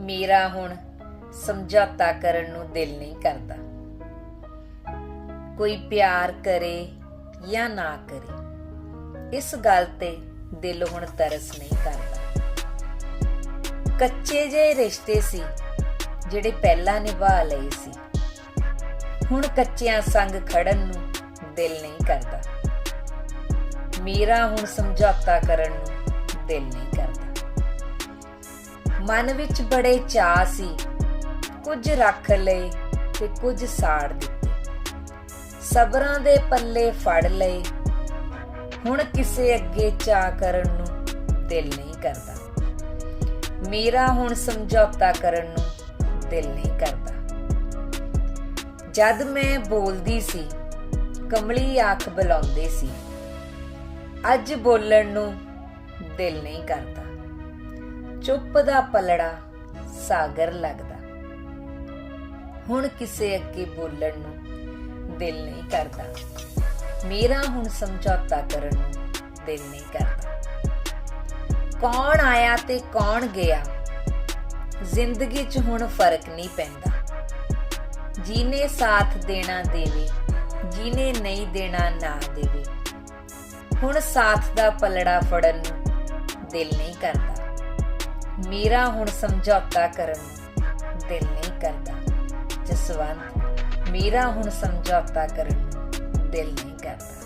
ਮੇਰਾ ਹੁਣ ਸਮਝੌਤਾ ਕਰਨ ਨੂੰ ਦਿਲ ਨਹੀਂ ਕਰਦਾ। ਕੋਈ ਪਿਆਰ ਕਰੇ ਜਾਂ ਨਾ ਕਰੇ, ਇਸ ਗੱਲ ਤੇ ਦਿਲ ਹੁਣ ਤਰਸ ਨਹੀਂ ਕਰਦਾ। ਕੱਚੇ ਜਿਹੇ ਰਿਸ਼ਤੇ ਸੀ, ਜਿਹੜੇ ਪਹਿਲਾਂ ਨਿਭਾ ਲਏ ਸੀ। ਹੁਣ ਕੱਚਿਆਂ ਸੰਗ ਖੜਨ ਨੂੰ ਦਿਲ ਨਹੀਂ ਕਰਦਾ। ਮੇਰਾ ਹੁਣ ਸਮਝੌਤਾ ਕਰਨ ਨੂੰ ਦਿਲ ਨਹੀਂ ਕਰਦਾ। ਮਨ ਵਿੱਚ ਬੜੇ ਚਾਹ ਸੀ। ਕੁਝ ਰੱਖ ਲਏ ਤੇ ਕੁਝ ਸਾੜ ਦਿੱਤੇ। ਸਬਰਾਂ ਦੇ ਪੱਲੇ ਫੜ ਲਏ। ਹੁਣ ਕਿਸੇ ਅੱਗੇ ਚਾਹ ਕਰਨ ਨੂੰ ਦਿਲ ਨਹੀਂ ਕਰਦਾ। ਮੇਰਾ ਹੁਣ ਸਮਝੌਤਾ ਕਰਨ ਨੂੰ ਦਿਲ ਨਹੀਂ ਕਰਦਾ। ਜਦ ਮੈਂ ਬੋਲਦੀ ਸੀ, ਕਮਲੀ ਆਖ ਬੁਲਾਉਂਦੇ ਸੀ, ਅੱਜ ਬੋਲਣ ਨੂੰ ਦਿਲ ਨਹੀਂ ਕਰਦਾ। ਚੁੱਪ ਦਾ ਪਲੜਾ ਸਾਗਰ ਲੱਗਦਾ। ਹੁਣ ਕਿਸੇ ਅੱਗੇ ਬੋਲਣ ਨੂੰ ਦਿਲ ਨਹੀਂ ਕਰਦਾ। ਮੇਰਾ ਹੁਣ ਸਮਝੌਤਾ ਕਰਨ ਨੂੰ ਦਿਲ ਨਹੀਂ ਕਰਦਾ। ਕੌਣ ਆਇਆ ਤੇ ਕੌਣ ਗਿਆ? ਜ਼ਿੰਦਗੀ 'ਚ ਹੁਣ ਫ਼ਰਕ ਨਹੀਂ ਪੈਂਦਾ। ਜੀਨੇ ਸਾਥ ਦੇਣਾ ਦੇਵੇ, ਜੀਨੇ ਨਹੀਂ ਦੇਣਾ ਨਾ ਦੇਵੇ। ਹੁਣ ਸਾਥ ਦਾ ਪਲੜਾ ਫੜਨ ਨੂੰ ਦਿਲ ਨਹੀਂ ਕਰਦਾ। ਮੇਰਾ ਹੁਣ ਸਮਝੌਤਾ ਕਰਨ ਨੂੰ ਦਿਲ ਨਹੀਂ ਕਰਦਾ। ਜਸਵੰਤ, ਮੇਰਾ ਹੁਣ ਸਮਝੌਤਾ ਕਰਨ ਨੂੰ ਦਿਲ ਨਹੀਂ ਕਰਦਾ।